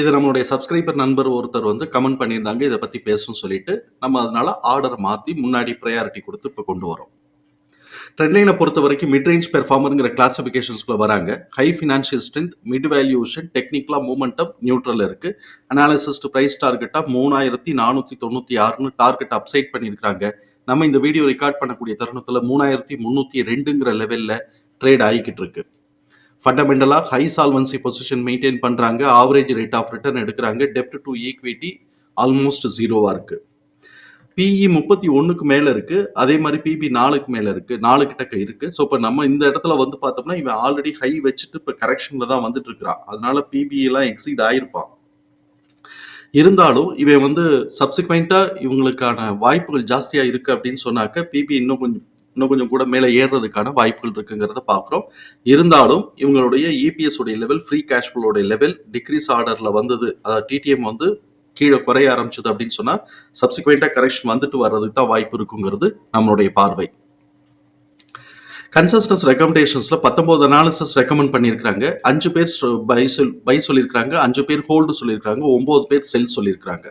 இது நம்மளுடைய சப்ஸ்கிரைபர் நண்பர் ஒருத்தர் வந்து கமெண்ட் பண்ணியிருந்தாங்க இதை பற்றி பேசணும்னு சொல்லிட்டு நம்ம அதனால ஆர்டர் மாற்றி முன்னாடி ப்ரையாரிட்டி கொடுத்து இப்போ கொண்டு வரோம் ட்ரெண்ட்லைனை பொறுத்த வரைக்கும் மிட் ரேஞ்ச் பெர்ஃபார்மருங்கிற கிளாசிஃபிகேஷன்ஸ்குள்ள வராங்க. High financial strength mid valuation டெக்னிக்கலாக மூமெண்டம் நியூட்ரல் இருக்கு. அனாலிசிஸ் ப்ரைஸ் டார்கெட்டாக மூணாயிரத்தி நானூற்றி தொண்ணூற்றி ஆறுன்னு டார்கெட் அப்சைட் பண்ணியிருக்காங்க நம்ம இந்த வீடியோ ரெக்கார்ட் பண்ணக்கூடிய தருணத்தில் மூணாயிரத்தி முந்நூற்றி ரெண்டுங்கிற லெவலில் ட்ரேட் ஆகிக்கிட்டு இருக்கு. ஃபண்டமெண்டலாக ஹை சால்வன்சி பொசிஷன் மெயின்டைன் பண்ணுறாங்க ஆவரேஜ் ரேட் ஆஃப் ரிட்டர்ன் எடுக்கிறாங்க. டெப்ட் டு ஈக்விட்டி ஆல்மோஸ்ட் ஜீரோவாக இருக்குது பிஇ முப்பத்தி ஒன்றுக்கு மேலே இருக்குது அதே மாதிரி பிபி நாலுக்கு மேலே இருக்குது நாலு கிட்டக்க இருக்குது ஸோ இப்போ நம்ம இந்த இடத்துல வந்து பார்த்தோம்னா இவன் ஆல்ரெடி ஹை வச்சுட்டு இப்போ கரெக்ஷனில் தான் வந்துட்டு இருக்கிறான். அதனால பிபி எல்லாம் எக்ஸீட் ஆகிருப்பான் இருந்தாலும் இவன் வந்து சப்சிக்வெண்ட்டாக இவங்களுக்கான வாய்ப்புகள் ஜாஸ்தியாக இருக்குது அப்படின்னு சொன்னாக்க பிபி இன்னும் கொஞ்சம் இன்னும் கொஞ்சம் கூட மேலே ஏறுறதுக்கான வாய்ப்புகள் இருக்குங்கிறத பார்க்குறோம். இருந்தாலும் இவங்களுடைய இபிஎஸ் உடைய லெவல் ஃப்ரீ கேஷ் ஃபுல்லோடைய லெவல் டிக்ரீஸ் ஆர்டரில் வந்தது. அதாவது டிடிஎம் வந்து கீழே குறைய ஆரம்பிச்சது அப்படின்னு சொன்னால் சப்சிக்வெண்ட்டாக கரெக்ஷன் வந்துட்டு வர்றதுக்கு தான் வாய்ப்பு இருக்குங்கிறது நம்மளுடைய பார்வை. கன்சஸ்டன்ஸ் ரெக்கமெண்டேஷன்ஸில் பத்தொம்போது அனாலிசிஸ் ரெக்கமெண்ட் பண்ணியிருக்காங்க அஞ்சு பேர் பை சொல் பை சொல்லியிருக்காங்க அஞ்சு பேர் ஹோல்டு சொல்லியிருக்காங்க ஒம்பது பேர் செல் சொல்லியிருக்காங்க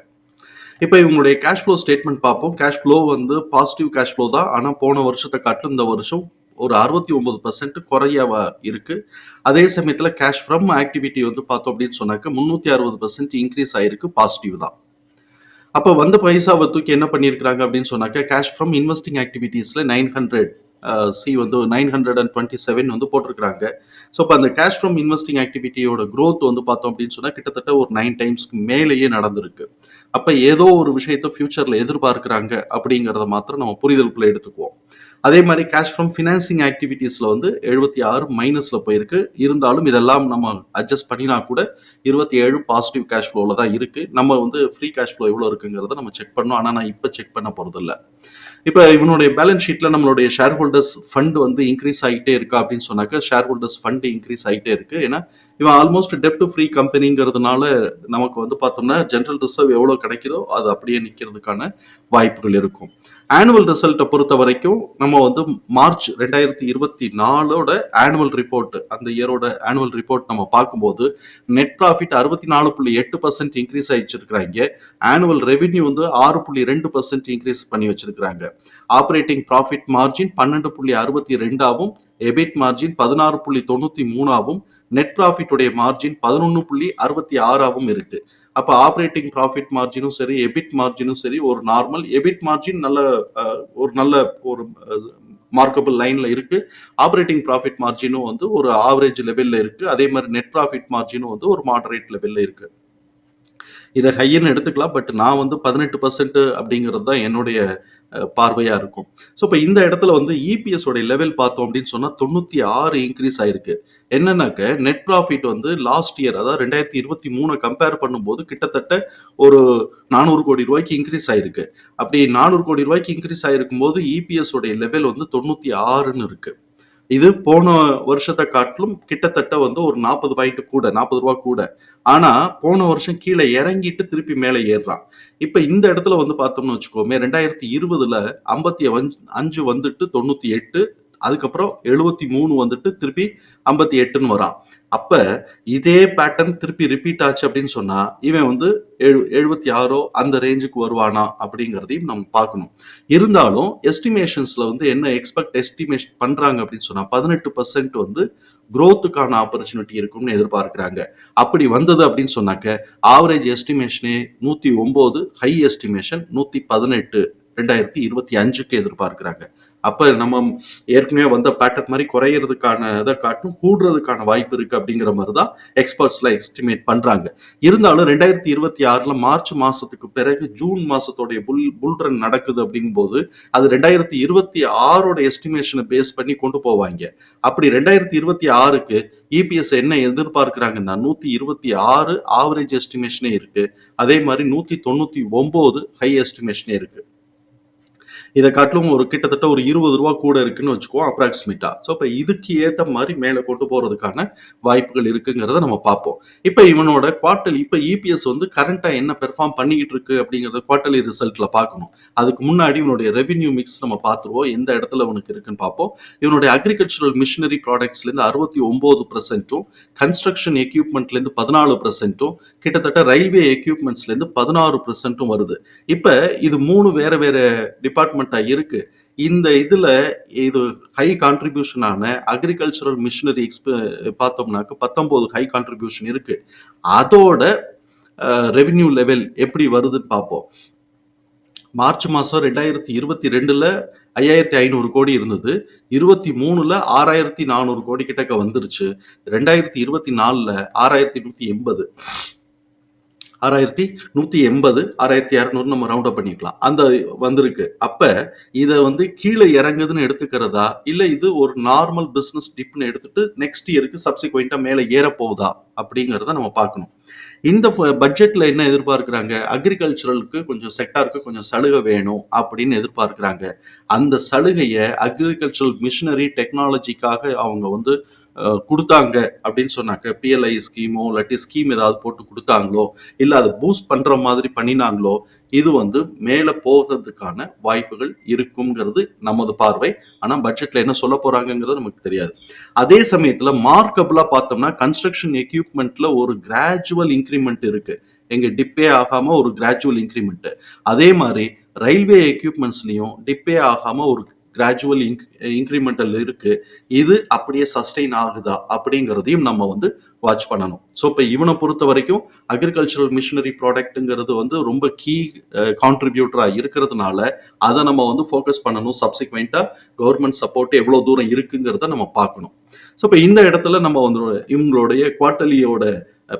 இப்போ இவங்களுடைய கேஷ் ஃப்ளோ ஸ்டேட்மெண்ட் பார்ப்போம். கேஷ் ஃப்ளோ வந்து பாசிட்டிவ் கேஷ் ஃப்ளோ தான். ஆனால் போன வருஷத்தை காட்டிலும் இந்த வருஷம் ஒரு அறுபத்தி ஒன்பது பர்சன்ட் குறையவா இருக்கு. அதே சமயத்தில் கேஷ் ஃப்ரம் ஆக்டிவிட்டி வந்து பார்த்தோம் அப்படின்னு சொன்னாக்க முந்நூற்றி அறுபது பர்சன்ட் இன்க்ரீஸ் ஆயிருக்கு. பாசிட்டிவ் தான். அப்போ வந்து பைசாவை தூக்கி என்ன பண்ணியிருக்கிறாங்க அப்படின்னு சொன்னாக்க கேஷ் ஃப்ரம் இன்வெஸ்டிங் ஆக்டிவிட்டீஸில் நைன் ஹண்ட்ரட் சி வந்து nine hundred and twenty seven வந்து போட்டிருக்கிறாங்க. ஸோ இப்போ அந்த கேஷ் ஃப்ரம் இன்வெஸ்டிங் ஆக்டிவிட்டியோட க்ரோத் வந்து பார்த்தோம் அப்படின்னு சொன்னால் கிட்டத்தட்ட ஒரு நைன் டைம்ஸ்க்கு மேலேயே நடந்திருக்கு. அப்போ ஏதோ ஒரு விஷயத்த ஃபியூச்சர்ல எதிர்பார்க்குறாங்க அப்படிங்கிறத மாத்திரம் நம்ம புரிதலுக்குள்ள எடுத்துக்குவோம். அதே மாதிரி கேஷ் ஃப்ரம் ஃபினான்சிங் ஆக்டிவிட்டீஸ்ல வந்து எழுபத்தி ஆறு மைனஸ்ல போயிருக்கு. இருந்தாலும் இதெல்லாம் நம்ம அட்ஜஸ்ட் பண்ணினா கூட இருபத்தி ஏழு பாசிட்டிவ் கேஷ் ஃப்ளோவில் தான் இருக்கு. நம்ம வந்து ஃப்ரீ கேஷ் ஃப்ளோ எவ்வளோ இருக்குங்கிறத நம்ம செக் பண்ணோம் ஆனால் நான் இப்போ செக் பண்ண போகிறதில்ல இப்போ இவனுடைய பேலன்ஸ் ஷீட்ல நம்மளுடைய ஷேர் ஹோல்டர்ஸ் ஃபண்ட் வந்து இன்க்ரீஸ் ஆகிட்டே இருக்கா அப்படின்னு சொன்னாக்க ஷேர் ஹோல்டர்ஸ் ஃபண்ட் இன்க்ரீஸ் ஆகிட்டே இருக்கு. ஏன்னா இவன் ஆல்மோஸ்ட் டெப்ட் ஃப்ரீ கம்பெனிங்கிறதுனால நமக்கு வந்து பார்த்தோம்னா ஜென்ரல் ரிசர்வ் எவ்வளோ கிடைக்குதோ அது அப்படியே நிற்கிறதுக்கான வாய்ப்புகள் இருக்கும். ஆனுவல் ரிசல்ட்டை பொறுத்த வரைக்கும் நம்ம வந்து மார்ச் ரெண்டாயிரத்தி இருபத்தி நாலோட ஆனுவல் ரிப்போர்ட் அந்த இயரோட ஆனுவல் ரிப்போர்ட் நம்ம பார்க்கும்போது நெட் ப்ராஃபிட் அறுபத்தி நாலு புள்ளி எட்டு பர்சன்ட் இன்க்ரீஸ் ஆகிச்சிருக்கிறாங்க ஆனுவல் ரெவென்யூ வந்து ஆறு புள்ளி ரெண்டு பர்சன்ட் இன்க்ரீஸ் பண்ணி வச்சிருக்கிறாங்க. ஆப்ரேட்டிங் ப்ராஃபிட் மார்ஜின் பன்னெண்டு புள்ளி அறுபத்தி ரெண்டாவும் எபிட் மார்ஜின் பதினாறு புள்ளி தொண்ணூற்றி மூணாவும் நெட் ப்ராஃபிட் உடைய மார்ஜின் பதினொன்று புள்ளி அறுபத்தி ஆறாவும் இருக்கு. அப்போ ஆப்ரேட்டிங் ப்ராஃபிட் மார்ஜினும் சரி எபிட் மார்ஜினும் சரி ஒரு நார்மல் எபிட் மார்ஜின் நல்ல ஒரு நல்ல ஒரு மார்க்கபிள் லைன்ல இருக்கு. ஆப்ரேட்டிங் ப்ராஃபிட் மார்ஜினும் வந்து ஒரு ஆவரேஜ் லெவல்ல இருக்கு. அதே மாதிரி நெட் ப்ராஃபிட் மார்ஜினும் வந்து ஒரு மாடரேட் லெவல்ல இருக்கு. இதை ஹையர்னு எடுத்துக்கலாம் பட் நான் வந்து பதினெட்டு பர்சன்ட் அப்படிங்கிறது தான் என்னுடைய பார்வையாக இருக்கும். ஸோ இப்போ இந்த இடத்துல வந்து இபிஎஸ் லெவல் பார்த்தோம் அப்படின்னு சொன்னால் தொண்ணூற்றி ஆறு இன்க்ரீஸ் ஆயிருக்கு. என்னன்னாக்க நெட் ப்ராஃபிட் வந்து லாஸ்ட் இயர் அதாவது ரெண்டாயிரத்தி இருபத்தி மூணு கம்பேர் பண்ணும்போது கிட்டத்தட்ட ஒரு நானூறு கோடி ரூபாய்க்கு இன்க்ரீஸ் ஆயிருக்கு. அப்படி நானூறு கோடி ரூபாய்க்கு இன்க்ரீஸ் ஆயிருக்கும் போது இபிஎஸோடைய லெவல் வந்து தொண்ணூற்றி ஆறுன்னு இருக்குது இது போன வருஷத்தை காட்டிலும் கிட்டத்தட்ட வந்து ஒரு நாற்பது பாயிண்ட் கூட நாற்பது ரூபா கூட. ஆனா போன வருஷம் கீழே இறங்கிட்டு திருப்பி மேலே ஏறுறான். இப்ப இந்த இடத்துல வந்து பார்த்தோம்னு வச்சுக்கோமே ரெண்டாயிரத்தி இருபதுல ஐம்பத்தி அஞ்சு வந்துட்டு தொண்ணூத்தி எட்டு அதுக்கப்புறம் எழுபத்தி மூணு வந்துட்டு திருப்பி ஐம்பத்தி எட்டுன்னு வரான். அப்ப இதே பேட்டர்ன் திருப்பி ரிப்பீட் ஆச்சு அப்படின்னு சொன்னா இவன் வந்து எழு எழுபத்தி ஆறோ அந்த ரேஞ்சுக்கு வருவானா அப்படிங்கிறதையும் நம்ம பார்க்கணும். இருந்தாலும் எஸ்டிமேஷன்ஸ்ல வந்து என்ன எக்ஸ்பெக்ட் எஸ்டிமேஷன் பண்றாங்க அப்படின்னு சொன்னா பதினெட்டு பர்சன்ட் வந்து குரோத்துக்கான ஆப்பர்ச்சுனிட்டி இருக்கும்னு எதிர்பார்க்கிறாங்க. அப்படி வந்தது அப்படின்னு சொன்னாக்க ஆவரேஜ் எஸ்டிமேஷனே நூத்தி ஒன்பது ஹை எஸ்டிமேஷன் நூத்தி பதினெட்டு ரெண்டாயிரத்தி இருபத்தி அஞ்சுக்கு எதிர்பார்க்கிறாங்க. அப்ப நம்ம ஏற்கனவே வந்த பேட்டர்ன் மாதிரி குறையிறதுக்கான இதை காட்டும் கூடுறதுக்கான வாய்ப்பு இருக்கு அப்படிங்கிற மாதிரி தான் எக்ஸ்பர்ட்ஸ்லாம் எஸ்டிமேட் பண்றாங்க. இருந்தாலும் ரெண்டாயிரத்தி இருபத்தி ஆறுல மார்ச் மாசத்துக்கு பிறகு ஜூன் மாசத்தோடைய புல் புல் ரன் நடக்குது அப்படிங்கும்போது அது ரெண்டாயிரத்தி இருபத்தி ஆறோட எஸ்டிமேஷனை பேஸ் பண்ணி கொண்டு போவாங்க. அப்படி ரெண்டாயிரத்தி இருபத்தி ஆறுக்கு இபிஎஸ் என்ன எதிர்பார்க்கிறாங்கன்னா நூத்தி இருபத்தி ஆறு ஆவரேஜ் எஸ்டிமேஷனே இருக்கு. அதே மாதிரி நூத்தி தொண்ணூத்தி ஒன்பது ஹை எஸ்டிமேஷனே இருக்கு. இதை காட்டிலும் ஒரு கிட்டத்தட்ட ஒரு இருபது ரூபா கூட இருக்குன்னு வச்சுக்குவோம் அப்ராக்சிமேட்டாக ஸோ இப்போ இதுக்கு ஏற்ற மாதிரி மேலே கொண்டு போகிறதுக்கான வாய்ப்புகள் இருக்குங்கிறத நம்ம பார்ப்போம். இப்போ இவனோட குவார்ட்டர்லி இப்போ இபிஎஸ் வந்து கரண்ட்டாக என்ன பெர்ஃபார்ம் பண்ணிக்கிட்டு இருக்கு அப்படிங்கிறத குவார்ட்டர்லி ரிசல்ட்டில் பார்க்கணும். அதுக்கு முன்னாடி இவனுடைய ரெவென்யூ மிக்ஸ் நம்ம பார்த்துருவோம் எந்த இடத்துல இவனுக்கு இருக்குன்னு பார்ப்போம். இவனுடைய அக்ரிகல்ச்சரல் மிஷினரி ப்ராடக்ட்ஸ்லேருந்து அறுபத்தி ஒம்பது பர்சன்ட்டும் கன்ஸ்ட்ரக்ஷன் எக்யூப்மெண்ட்லேருந்து பதினாலு பர்சன்ட்டும் கிட்டத்தட்ட ரயில்வே எக்யூப்மெண்ட்ஸ்லேருந்து பதினாறு பர்சன்ட்டும் வருது. இப்போ இது மூணு வேற வேற டிபார்ட்மெண்ட்டாக இருக்கு. இந்த இதில் இது ஹை கான்ட்ரிபியூஷனான அக்ரிகல்ச்சரல் மிஷினரி எக்ஸ்ப பார்த்தோம்னாக்க பத்தொம்போது ஹை கான்ட்ரிபியூஷன் இருக்கு. அதோட ரெவின்யூ லெவல் எப்படி வருதுன்னு பார்ப்போம். மார்ச் மாதம் ரெண்டாயிரத்தி இருபத்தி ரெண்டில் ஐயாயிரத்தி ஐநூறு கோடி இருந்தது. இருபத்தி மூணுல ஆறாயிரத்தி நானூறு கோடி கிட்டக்க வந்துருச்சு. ரெண்டாயிரத்தி இருபத்தி நாலில் ஆறாயிரத்தி நூற்றி எண்பது. ஆறாயிரத்தி நூற்றி எண்பது ஆறாயிரத்தி இரநூறு நம்ம ரவுண்ட் அப் பண்ணிக்கலாம். அந்த வந்திருக்கு. அப்போ இதை வந்து கீழே இறங்குதுன்னு எடுத்துக்கிறதா? இல்லை இது ஒரு நார்மல் பிஸ்னஸ் டிப்னு எடுத்துட்டு நெக்ஸ்ட் இயருக்கு சப்சிக்வெண்ட்டாக மேலே ஏறப்போகுதா அப்படிங்கிறத நம்ம பார்க்கணும். இந்த பட்ஜெட்டில் என்ன எதிர்பார்க்குறாங்க? அக்ரிகல்ச்சரலுக்கு கொஞ்சம் செக்டாருக்கு கொஞ்சம் சலுகை வேணும் அப்படின்னு எதிர்பார்க்குறாங்க. அந்த சலுகையை அக்ரிகல்ச்சரல் மிஷினரி டெக்னாலஜிக்காக அவங்க வந்து கொடுத்தாங்க அப்படின்னு சொன்னாக்க பிஎல்ஐ ஸ்கீமோ இல்லாட்டி ஸ்கீம் ஏதாவது போட்டு கொடுத்தாங்களோ இல்லை அதை பூஸ்ட் பண்ணுற மாதிரி பண்ணினாங்களோ இது வந்து மேலே போகிறதுக்கான வாய்ப்புகள் இருக்குங்கிறது நமது பார்வை. ஆனால் பட்ஜெட்டில் என்ன சொல்ல போகிறாங்கங்கிறது நமக்கு தெரியாது. அதே சமயத்தில் மார்க்கபிளாக பார்த்தோம்னா கன்ஸ்ட்ரக்ஷன் எக்யூப்மெண்ட்டில் ஒரு கிராஜுவல் இன்க்ரிமெண்ட் இருக்குது எங்க டிப்பே ஆகாமல் ஒரு கிராஜுவல் இன்க்ரிமெண்ட் அதே மாதிரி ரயில்வே எக்யூப்மெண்ட்ஸ்லையும் டிப்பே ஆகாமல் ஒரு கிராஜுவல் இன்க் இன்க்ரிமெண்டல் இருக்கு. இது அப்படியே சஸ்டெயின் ஆகுதா அப்படிங்கிறதையும் நம்ம வந்து வாட்ச் பண்ணணும். ஸோ இப்போ இவனை பொறுத்த வரைக்கும் அக்ரிகல்ச்சரல் மிஷினரி ப்ராடக்ட்டுங்கிறது வந்து ரொம்ப கீ கான்ட்ரிபியூட்டராக இருக்கிறதுனால அதை நம்ம வந்து ஃபோக்கஸ் பண்ணணும். சப்சிக்வெண்ட்டாக கவர்மெண்ட் சப்போர்ட் எவ்வளோ தூரம் இருக்குங்கிறத நம்ம பார்க்கணும். ஸோ இப்போ இந்த இடத்துல நம்ம வந்து இவங்களுடைய குவார்டலியோட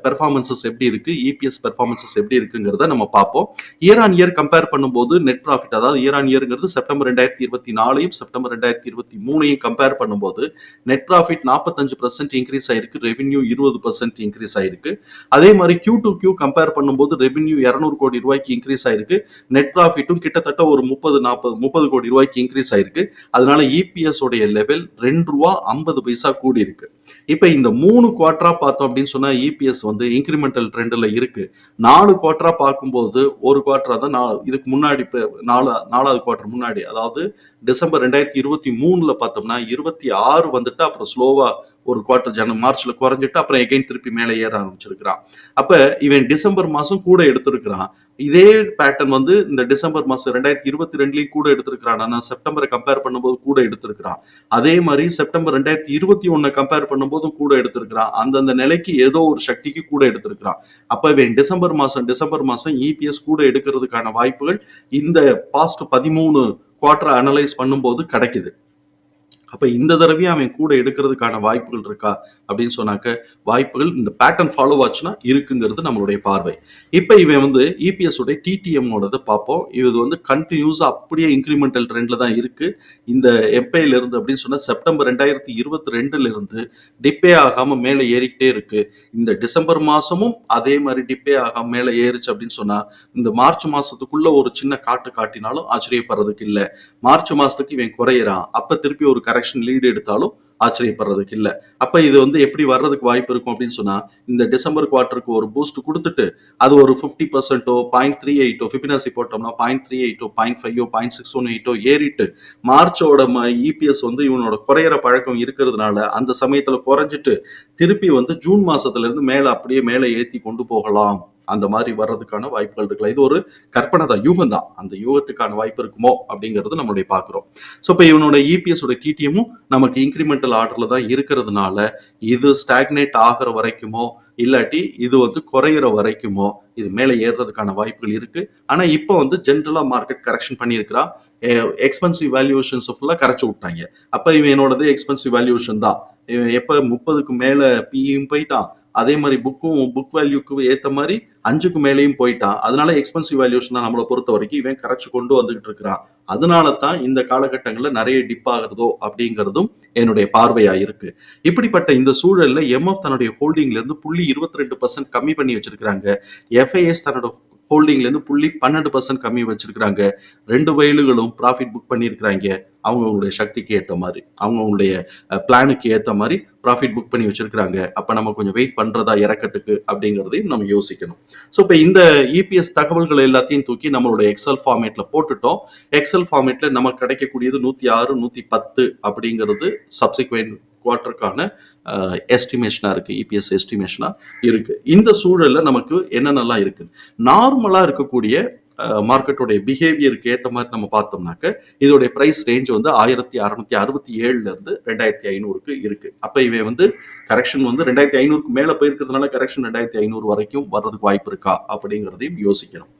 பெர்ஃபார்மன்சஸ் எப்படி இருக்கு இபிஎஸ் பெர்ஃபார்மன்சஸ் எப்படி இருக்குங்கிறத நம்ம பார்ப்போம். இயர் ஆன் இயர் கம்பேர் பண்ணும்போது நெட் ப்ராஃபிட் அதாவது இயர் ஆன் இயர்ங்கிறது செப்டம்பர் ரெண்டாயிரத்தி இருபத்தி நாலையும் செப்டம்பர் ரெண்டாயிரத்தி இருபத்தி மூணையும் கம்பேர் பண்ணும்போது நெட் ப்ராஃபிட் நாற்பத்தஞ்சு பர்சன்ட் இன்க்ரீஸ் ஆயிருக்கு ரெவென்யூ இருபது பர்சன்ட் இன்க்ரீஸ் ஆயிருக்கு. அதே மாதிரி கியூ டு கியூ கம்பேர் பண்ணும்போது ரெவென்யூ இரநூறு கோடி ரூபாய்க்கு இன்க்ரீஸ் ஆயிருக்கு. நெட் ப்ராஃபிட்டும் கிட்டத்தட்ட ஒரு முப்பது நாற்பது முப்பது கோடி ரூபாய்க்கு இன்க்ரீஸ் ஆயிருக்கு. அதனால இபிஎஸ் உடைய லெவல் ரெண்டு ரூபா ஐம்பது பைசா கூடி இருக்கு இப்போ இந்த மூணு குவார்டரா பார்த்தோம் அப்படின்னு சொன்னா இபிஎஸ் வந்து இன்க்ரிமெண்டல் ட்ரெண்டில் இருக்கு. நாலு குவார்டரா பார்க்கும்போது ஒரு குவார்டரா தான் நான் இதுக்கு முன்னாடி நாலு நாலாவது குவார்ட்டர் முன்னாடி. அதாவது டிசம்பர் ரெண்டாயிரத்தி இருபத்தி மூணுல பார்த்தோம்னா இருபத்தி ஆறு வந்துட்டு அப்புறம் ஸ்லோவா ஒரு குவார்டர் ஜன மார்ச்ல குறைஞ்சிட்டு அப்புறம் எகைன் திருப்பி மேலே ஏற ஆரம்பிச்சிருக்கிறான். அப்ப இவன் டிசம்பர் மாசம் கூட எடுத்திருக்கிறான். இதே பேட்டர்ன் வந்து இந்த டிசம்பர் மாசம் ரெண்டாயிரத்தி இருபத்தி ரெண்டுலயும் கூட எடுத்திருக்கிறான். ஆனா செப்டம்பரை கம்பேர் பண்ணும்போது கூட எடுத்திருக்கிறான். அதே மாதிரி செப்டம்பர் ரெண்டாயிரத்தி இருபத்தி ஒன்னு கம்பேர் பண்ணும்போதும் கூட எடுத்திருக்கிறான். அந்தந்த நிலைக்கு ஏதோ ஒரு சக்திக்கு கூட எடுத்திருக்கிறான். அப்ப இவன் டிசம்பர் மாசம் டிசம்பர் மாசம் இபிஎஸ் கூட எடுக்கிறதுக்கான வாய்ப்புகள் இந்த பாஸ்ட் பதிமூணு குவார்டர் அனலைஸ் பண்ணும்போது கிடைக்குது. அப்ப இந்த தடவையும் அவன் கூட எடுக்கிறதுக்கான வாய்ப்புகள் இருக்கா அப்படின்னு சொன்னாக்க வாய்ப்புகள் இந்த பேட்டர்ன் ஃபாலோ ஆச்சுன்னா இருக்குங்கிறது நம்மளுடைய பார்வை. இப்போ இவன் வந்து இபிஎஸ் உடைய டிடிஎம்மோடது பார்ப்போம். இது வந்து கண்டினியூஸாக அப்படியே இன்க்ரிமெண்டல் ட்ரெண்டில் தான் இருக்கு. இந்த எப்பையிலிருந்து இருந்து அப்படின்னு சொன்னா செப்டம்பர் ரெண்டாயிரத்தி இருபத்தி ரெண்டுல இருந்து டிப்பே ஆகாம மேலே ஏறிக்கிட்டே இருக்கு. இந்த டிசம்பர் மாசமும் அதே மாதிரி டிப்பே ஆகாம மேலே ஏறிச்சு அப்படின்னு சொன்னா இந்த மார்ச் மாசத்துக்குள்ள ஒரு சின்ன காட்டு காட்டினாலும் ஆச்சரியப்படுறதுக்கு இல்லை. மார்ச் மாசத்துக்கு இவன் குறையிறான். அப்ப திருப்பி ஒரு டைரக்ஷன் லீடு எடுத்தாலும் ஆச்சரியப்படுறதுக்கு இல்ல. அப்ப இது வந்து எப்படி வர்றதுக்கு வாய்ப்பு இருக்கும் அப்படின்னு சொன்னா இந்த டிசம்பர் குவார்ட்டருக்கு ஒரு பூஸ்ட் கொடுத்துட்டு அது ஒரு ஃபிஃப்டி பர்சன்ட்டோ பாயிண்ட் த்ரீ எயிட்டோ ஃபிபினாசி போட்டோம்னா பாயிண்ட் த்ரீ எயிட்டோ பாயிண்ட் ஃபைவோ பாயிண்ட் சிக்ஸ் ஒன் எயிட்டோ ஏறிட்டு மார்ச்சோட இபிஎஸ் வந்து இவனோட குறையிற பழக்கம் இருக்கிறதுனால அந்த சமயத்துல குறைஞ்சிட்டு திருப்பி வந்து ஜூன் மாசத்துல இருந்து மேலே அப்படியே மேலே ஏத்தி கொண்டு போகலாம். அந்த மாதிரி வர்றதுக்கான வாய்ப்புகள் இருக்கலாம் இது ஒரு கற்பனை தான் யூகம் தான். அந்த யூகத்துக்கான வாய்ப்பு இருக்குமோ அப்படிங்கிறது நம்மளுடைய பார்க்குறோம். ஸோ இப்போ இவனோட இபிஎஸ் உடைய டிடிஎம்மும் நமக்கு இன்க்ரிமெண்டல் ஆர்டரில் தான் இருக்கிறதுனால இது ஸ்டாக்னேட் ஆகிற வரைக்குமோ இல்லாட்டி இது வந்து குறையிற வரைக்குமோ இது மேலே ஏறுறதுக்கான வாய்ப்புகள் இருக்கு. ஆனால் இப்போ வந்து ஜென்ரலாக மார்க்கெட் கரெக்ஷன் பண்ணியிருக்கிறான் எக்ஸ்பென்சிவ் வேல்யூஷன்ஸ் ஃபுல்லாக கரைச்சி விட்டாங்க. அப்போ இவன் என்னோடது எக்ஸ்பென்சிவ் வேல்யூஷன் தான். இவன் எப்போ முப்பதுக்கு மேலே பியும் போயிட்டான். அதே மாதிரி புக்கும் புக் வேல்யூக்கு ஏற்ற மாதிரி அஞ்சுக்கு மேலேயும் போயிட்டான். அதனால எக்ஸ்பென்சிவ் வேல்யூஷன் தான் நம்மளை பொறுத்த வரைக்கும் இவன் கரைச்சு கொண்டு வந்துகிட்டு இருக்கிறான். அதனால தான் இந்த காலகட்டங்களில் நிறைய டிப் ஆகுறதோ அப்படிங்கிறதும் என்னுடைய பார்வையா இருக்கு. இப்படிப்பட்ட இந்த சூழல்ல எம்எஃப் தன்னுடைய ஹோல்டிங்ல இருந்து புள்ளி இருபத்தி ரெண்டு பர்சன்ட் கம்மி பண்ணி வச்சிருக்கிறாங்க. எஃப்ஐஎஸ் தன்னோட ஹோல்டிங்லேருந்து புள்ளி பன்னெண்டு பர்சன்ட் கம்மி வச்சிருக்கிறாங்க. ரெண்டு வயலுகளும் ப்ராஃபிட் புக் பண்ணியிருக்கிறாங்க அவங்கவுங்களுடைய சக்திக்கு ஏற்ற மாதிரி அவங்கவுங்களுடைய பிளானுக்கு ஏற்ற மாதிரி ப்ராஃபிட் புக் பண்ணி வச்சிருக்கிறாங்க. அப்போ நம்ம கொஞ்சம் வெயிட் பண்ணுறதா இறக்கத்துக்கு அப்படிங்கிறதையும் நம்ம யோசிக்கணும். ஸோ இப்போ இந்த இபிஎஸ் தகவல்கள் எல்லாத்தையும் தூக்கி நம்மளுடைய எக்ஸல் ஃபார்மேட்டில் போட்டுட்டோம். எக்ஸல் ஃபார்மேட்டில் நமக்கு கிடைக்கக்கூடியது நூற்றி ஆறு நூற்றி பத்து அப்படிங்கிறது சப்சிக்வெண்ட் குவார்ட்டருக்கான எஸ்டிமேஷனாக இருக்குது இபிஎஸ் எஸ்டிமேஷனாக இருக்குது இந்த சூழலில் நமக்கு என்னென்னலாம் இருக்குது நார்மலாக இருக்கக்கூடிய மார்க்கெட்டோடைய பிஹேவியருக்கு ஏற்ற மாதிரி நம்ம பார்த்தோம்னாக்க இதோடைய பிரைஸ் ரேஞ்ச் வந்து ஆயிரத்தி அறுநூத்தி அறுபத்தி ஏழுல இருந்து ரெண்டாயிரத்தி ஐநூறுக்கு இருக்கு. அப்ப இவன் வந்து கரெக்ஷன் வந்து ரெண்டாயிரத்தி ஐநூறுக்கு மேல போயிருக்கிறதுனால கரெக்ஷன் ரெண்டாயிரத்தி ஐநூறு வரைக்கும் வர்றதுக்கு வாய்ப்பு இருக்கா? அப்படிங்கிறதையும் யோசிக்கணும்.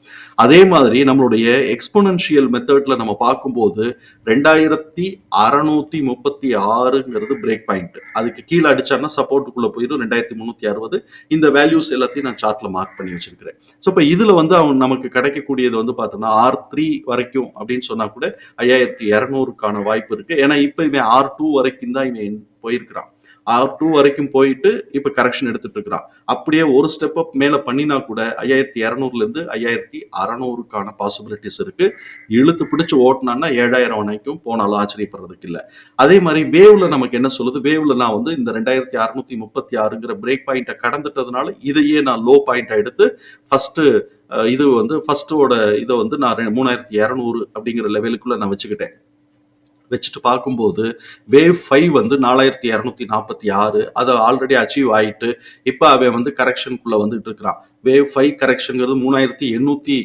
அதே மாதிரி நம்மளுடைய எக்ஸ்போனன்ஷியல் மெத்தட்ல நம்ம பார்க்கும்போது ரெண்டாயிரத்தி அறுநூத்தி முப்பத்தி ஆறுங்கிறது பிரேக் பாயிண்ட் அதுக்கு கீழே அடிச்சாருன்னா சப்போர்ட்டுக்குள்ள போயிடும். ரெண்டாயிரத்தி முந்நூத்தி அறுபது இந்த வேல்யூஸ் எல்லாத்தையும் நான் சார்ட்ல மார்க் பண்ணி வச்சிருக்கிறேன். ஸோ இப்போ இதுல வந்து அவன் நமக்கு கிடைக்கக்கூடிய இது வந்து பார்த்தோம்னா ஆர் த்ரீ வரைக்கும் அப்படின்னு சொன்னா கூட ஐயாயிரத்தி இரநூறுக்கான வாய்ப்பு இருக்கு. ஏன்னா இப்போ இவன் ஆர் டூ வரைக்கும் தான் இவன் போயிருக்கிறான். ஆர் டூ வரைக்கும் போயிட்டு இப்போ கரெக்ஷன் எடுத்துட்டு இருக்கிறான் அப்படியே ஒரு ஸ்டெப் அப் மேலே பண்ணினா கூட ஐயாயிரத்தி இரநூறுலேருந்து ஐயாயிரத்தி அறநூறுக்கான பாசிபிலிட்டிஸ் இருக்கு. இழுத்து பிடிச்சி ஓட்டினான்னா ஏழாயிரம் வரைக்கும் போனாலும் ஆச்சரியப்படுறதுக்கு இல்லை. அதே மாதிரி வேவ்ல நமக்கு என்ன சொல்லுது? வேவ்ல நான் வந்து இந்த ரெண்டாயிரத்தி அறுநூத்தி முப்பத்தி ஆறுங்கிற பிரேக் பாயிண்ட்டை கடந்துட்டதுனால இதையே நான் லோ பாயிண்டா எடுத்து ஃபர்ஸ்ட் இது வந்து ஃபர்ஸ்டோட இதை வந்து நான் மூணாயிரத்தி இரநூறு அப்படிங்கிற லெவலுக்குள்ள நான் வச்சுக்கிட்டேன். வச்சுட்டு பார்க்கும்போது வேவ் ஃபைவ் வந்து நாலாயிரத்தி இரநூத்தி நாற்பத்தி ஆறு அதை ஆல்ரெடி அச்சீவ் ஆயிட்டு இப்போ அவன் வந்து கரெக்ஷனுக்குள்ளே வந்துட்டு இருக்கிறான். வேவ் ஃபைவ் கரெக்ஷனுங்கிறது மூணாயிரத்தி எண்ணூற்றி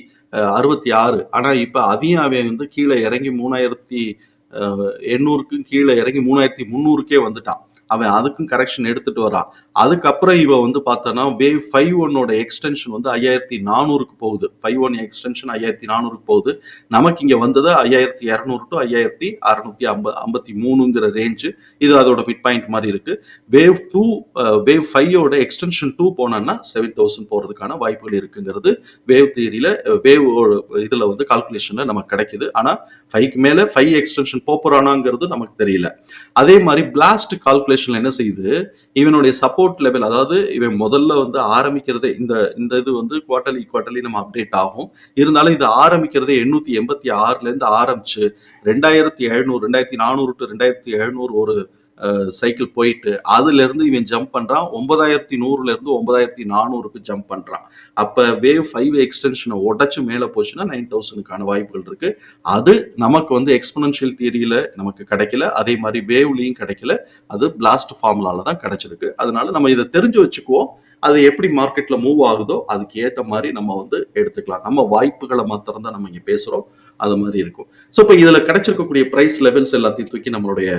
அறுபத்தி ஆறு. ஆனால் இப்போ அதையும் அவன் வந்து கீழே இறங்கி மூணாயிரத்தி எண்ணூறுக்கும் கீழே இறங்கி மூணாயிரத்தி முந்நூறுக்கே வந்துட்டான். அவன் அதுக்கும் கரெக்ஷன் எடுத்துட்டு வரான். அதுக்கப்புறம் இவ வந்து பார்த்தோன்னா வேவ் ஃபைவ் ஒன்னோட எக்ஸ்டென்ஷன் வந்து ஐயாயிரத்தி நானூறுக்கு போகுது. ஃபைவ் ஒன் எக்ஸ்டென்ஷன் ஐயாயிரத்தி நானூறுக்கு போகுது. நமக்கு இங்கே வந்தது ஐயாயிரத்தி இரநூறு டு ஐயாயிரத்தி அறுநூத்தி ஐம்ப ஐம்பத்தி மூணுங்கிற ரேஞ்சு இது அதோட மிட் பாயிண்ட் மாதிரி இருக்கு. வேவ் டூ வேவ் ஃபைவோட எக்ஸ்டென்ஷன் டூ போனோம்னா செவன் தௌசண்ட் போகிறதுக்கான வாய்ப்புகள் இருக்குங்கிறது வேவ் தியரியில் வேவ் இதில் வந்து கால்குலேஷனில் நமக்கு கிடைக்குது. ஆனால் ஃபைவ்க்கு மேலே ஃபைவ் எக்ஸ்டென்ஷன் போகிறானாங்கிறது நமக்கு தெரியல. அதே மாதிரி பிளாஸ்ட் கால்குலேஷன் கால்குலேஷன்ல என்ன செய்யுது? இவனுடைய சப்போர்ட் லெவல் அதாவது இவன் முதல்ல வந்து ஆரம்பிக்கிறதே இந்த இந்த இது வந்து குவார்டர்லி குவார்டர்லி நம்ம அப்டேட் ஆகும். இருந்தாலும் இது ஆரம்பிக்கிறதே எண்ணூத்தி எண்பத்தி ஆறுல இருந்து ஆரம்பிச்சு ரெண்டாயிரத்தி எழுநூறு ரெண்டாயிரத்தி நானூறு டு ரெண்டாயிரத்தி எழுநூறு ஒரு சைக்கிள் போயிட்டு அதுலேருந்து இவன் ஜம்ப் பண்ணுறான் ஒன்பதாயிரத்தி நூறுலேருந்து ஒன்பதாயிரத்தி நானூறுக்கு ஜம்ப் பண்ணுறான் அப்போ வேவ் ஃபைவ் எக்ஸ்டென்ஷனை உடச்சி மேலே போச்சுன்னா நைன் தௌசண்ட்க்கான வாய்ப்புகள் இருக்குது அது நமக்கு வந்து எக்ஸ்பனன்ஷியல் தியரியில் நமக்கு கிடைக்கல. அதே மாதிரி வேவ்லையும் கிடைக்கல. அது பிளாஸ்ட் ஃபார்முலாவில் தான் கிடைச்சிருக்கு. அதனால நம்ம இதை தெரிஞ்சு வச்சுக்குவோம். அது எப்படி மார்க்கெட்டில் மூவ் ஆகுதோ அதுக்கு ஏற்ற மாதிரி நம்ம வந்து எடுத்துக்கலாம். நம்ம வாய்ப்புகளை மாத்திரம் தான் நம்ம இங்கே பேசுகிறோம் அது மாதிரி இருக்கும். ஸோ இப்போ இதில் கிடைச்சிருக்கக்கூடிய பிரைஸ் லெவல்ஸ் எல்லாத்தையும் தூக்கி நம்மளுடைய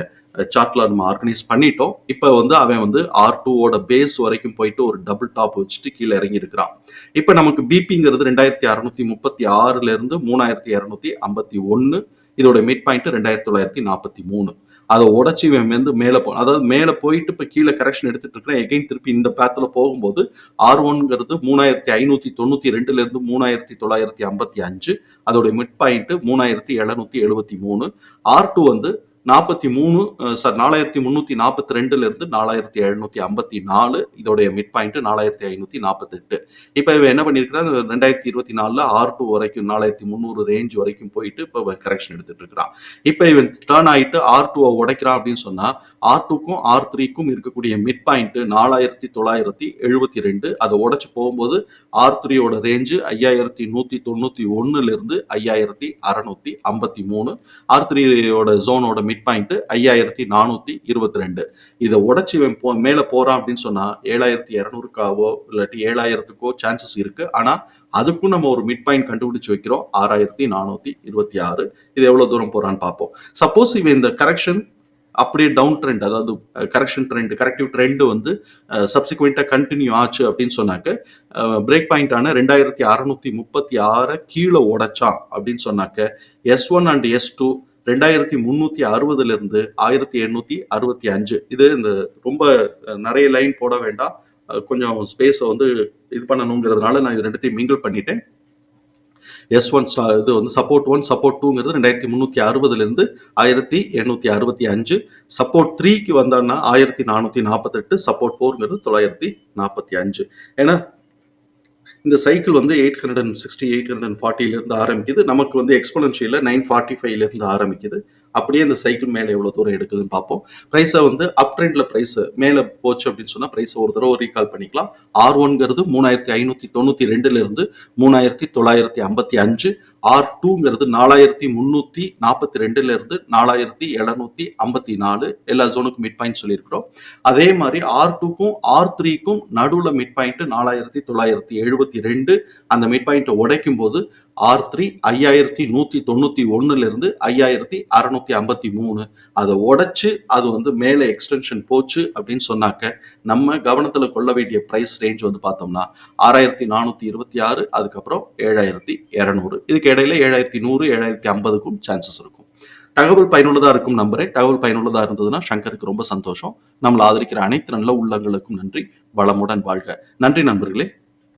சார்ட்ல நம்ம ஆர்கனைஸ் பண்ணிட்டோம். இப்போ வந்து அவன் வந்து ஆர் டூவோட பேஸ் வரைக்கும் போயிட்டு ஒரு டபுள் டாப் வச்சுட்டு கீழே இறங்கி இருக்கிறான் இப்போ நமக்கு பிபிங்கிறது ரெண்டாயிரத்தி அறுநூத்தி முப்பத்தி ஆறுல இருந்து மூணாயிரத்தி இரநூத்தி ஐம்பத்தி ஒன்னு இதோட மிட் பாயிண்ட் ரெண்டாயிரத்தி தொள்ளாயிரத்தி நாற்பத்தி மூணு. அதை உடச்சி இவன் வந்து மேலே போ அதாவது மேலே போயிட்டு இப்போ கீழே கரெக்ஷன் எடுத்துட்டு இருக்கிறேன். எகைன் திருப்பி இந்த பேத்தில் போகும்போது ஆர் ஒன்ங்கிறது மூணாயிரத்தி ஐநூற்றி தொண்ணூற்றி ரெண்டுலேருந்து மூணாயிரத்தி தொள்ளாயிரத்தி ஐம்பத்தி அஞ்சு. அதோட மிட் பாயிண்ட் மூணாயிரத்தி எழுநூத்தி எழுபத்தி மூணு. ஆர் டூ வந்து நாற்பத்தி மூணு சார் நாலாயிரத்தி முந்நூற்றி நாற்பத்தி ரெண்டுல இருந்து நாலாயிரத்தி எழுநூத்தி ஐம்பத்தி நாலு இதோடைய மிட் பாயிண்ட் நாலாயிரத்தி ஐநூற்றி நாற்பத்தெட்டு இப்போ இவன் என்ன பண்ணியிருக்கிறான்? ரெண்டாயிரத்தி இருபத்தி நாலில் ஆர் டூ வரைக்கும் நாலாயிரத்தி முந்நூறு ரேஞ்ச் வரைக்கும் போயிட்டு இப்போ கரெக்ஷன் எடுத்துட்டு இருக்கிறான். இப்போ இவன் டேர்ன் ஆயிட்டு ஆர் டூவை உடைக்கிறான் அப்படின்னு சொன்னா ஆர் டூக்கும் ஆர் த்ரீக்கும் இருக்கக்கூடிய மிட் பாயிண்ட் நாலாயிரத்தி தொள்ளாயிரத்தி எழுபத்தி ரெண்டு. அதை உடச்சு போகும்போது ஆர் த்ரீயோட ரேஞ்சு ஐயாயிரத்தி நூத்தி தொண்ணூத்தி ஒன்றுலேருந்து இருந்து ஐயாயிரத்தி அறநூற்றி ஐம்பத்தி மூணு. ஆர் த்ரீயோட ஜோனோட மிட் பாயிண்ட் ஐயாயிரத்தி நானூத்தி இருபத்தி ரெண்டு. இதை உடச்சி இவன் போ மேல போறான் அப்படின்னு சொன்னா ஏழாயிரத்தி இரநூறுக்காவோ இல்லாட்டி ஏழாயிரத்துக்கோ சான்சஸ் இருக்கு. ஆனா அதுக்கும் நம்ம ஒரு மிட் பாயிண்ட் கண்டுபிடிச்சு வைக்கிறோம். ஆறாயிரத்தி நானூத்தி இருபத்தி ஆறு. இது எவ்வளவு தூரம் போறான்னு பார்ப்போம். சப்போஸ் இவன் இந்த கரெக்ஷன் அப்படியே டவுன் ட்ரெண்ட் அதாவது கரெக்ஷன் ட்ரெண்ட் கரெக்டிவ் ட்ரெண்ட் வந்து சப்சிக்வெண்ட்டாக கண்டினியூ ஆச்சு அப்படின்னு சொன்னாக்க பிரேக் பாயிண்டான ரெண்டாயிரத்தி அறநூத்தி முப்பத்தி ஆறை கீழே உடைச்சான் அப்படின்னு சொன்னாக்க S one and S two ரெண்டாயிரத்தி முந்நூற்றி அறுபதுலேருந்து ஆயிரத்தி எண்ணூற்றி அறுபத்தி அஞ்சு. இது இந்த ரொம்ப நிறைய லைன் போட வேண்டாம். கொஞ்சம் ஸ்பேஸை வந்து இது பண்ணணுங்கிறதுனால நான் இது ரெண்டுத்தையும் மிங்கிள் பண்ணிட்டேன். எஸ் ஒன் இது வந்து சப்போர்ட் ஒன் சப்போர்ட் டூங்கிறது ரெண்டாயிரத்தி முந்நூற்றி அறுபதுலேருந்து ஆயிரத்தி எண்ணூற்றி அறுபத்தி அஞ்சு. சப்போர்ட் த்ரீக்கு வந்தான்னா ஆயிரத்தி நானூற்றி நாற்பத்தெட்டு சப்போர்ட் ஃபோருங்கிறது தொள்ளாயிரத்தி நாற்பத்தி அஞ்சு. ஏன்னா இந்த சைக்கிள் வந்து eight hundred and sixty eight hundred and ஃபார்ட்டிலேருந்து ஆரம்பிக்குது. நமக்கு வந்து எக்ஸ்போனன்ஷியில் நைன் ஃபார்ட்டி ஃபைவ்லேருந்து ஆரம்பிக்குது. அப்படியே இந்த சைக்கிள் மேலே எவ்வளோ தூரம் எடுக்குதுன்னு பார்ப்போம். ப்ரைஸை வந்து அப் ட்ரெண்டில் ப்ரைஸ் மேலே போச்சு அப்படின்னு சொன்னால் ப்ரைஸை ஒரு தடவை ரீகால் பண்ணிக்கலாம். ஆர் ஒன்கிறது மூணாயிரத்தி ஐநூற்றி தொண்ணூற்றி ரெண்டுலேருந்து மூணாயிரத்தி தொள்ளாயிரத்தி ஐம்பத்தி அஞ்சு. ஆர் டூங்கிறது நாலாயிரத்தி முந்நூற்றி நாற்பத்தி ரெண்டுலேருந்து நாலாயிரத்தி எழுநூத்தி ஐம்பத்தி நாலு எல்லா ஜோனுக்கும் மிட் பாயிண்ட் சொல்லியிருக்கிறோம். அதே மாதிரி ஆர் டூக்கும் ஆர் த்ரீக்கும் நடுவில் மிட் பாயிண்ட் நாலாயிரத்தி தொள்ளாயிரத்தி எழுபத்தி ரெண்டு அந்த மிட் பாயிண்ட்டை உடைக்கும் போது ஆர் த்ரீ ஐயாயிரத்தி நூற்றி தொண்ணூற்றி ஒன்றுலேருந்து ஐயாயிரத்தி அறநூற்றி ஐம்பத்தி மூணு. அதை உடைச்சு அது வந்து மேலே எக்ஸ்டென்ஷன் போச்சு அப்படின்னு சொன்னாக்க நம்ம கவனத்தில் கொள்ள வேண்டிய ப்ரைஸ் ரேஞ்ச் வந்து பார்த்தோம்னா ஆறாயிரத்தி நானூற்றி இருபத்தி ஆறு அதுக்கப்புறம் ஏழாயிரத்தி இரநூறு. இதுக்கு இடையில ஏழாயிரத்தி நூறு ஏழாயிரத்தி ஐம்பதுக்கும் சான்சஸ் இருக்கும். தகவல் பயனுள்ளதாக இருக்கும் நம்பரே தகவல் பயனுள்ளதாக இருந்ததுன்னா சங்கருக்கு ரொம்ப சந்தோஷம். நம்மளை ஆதரிக்கிற அனைத்து நல்ல உள்ளங்களுக்கும் நன்றி. வளமுடன் வாழ்க. நன்றி நண்பர்களே.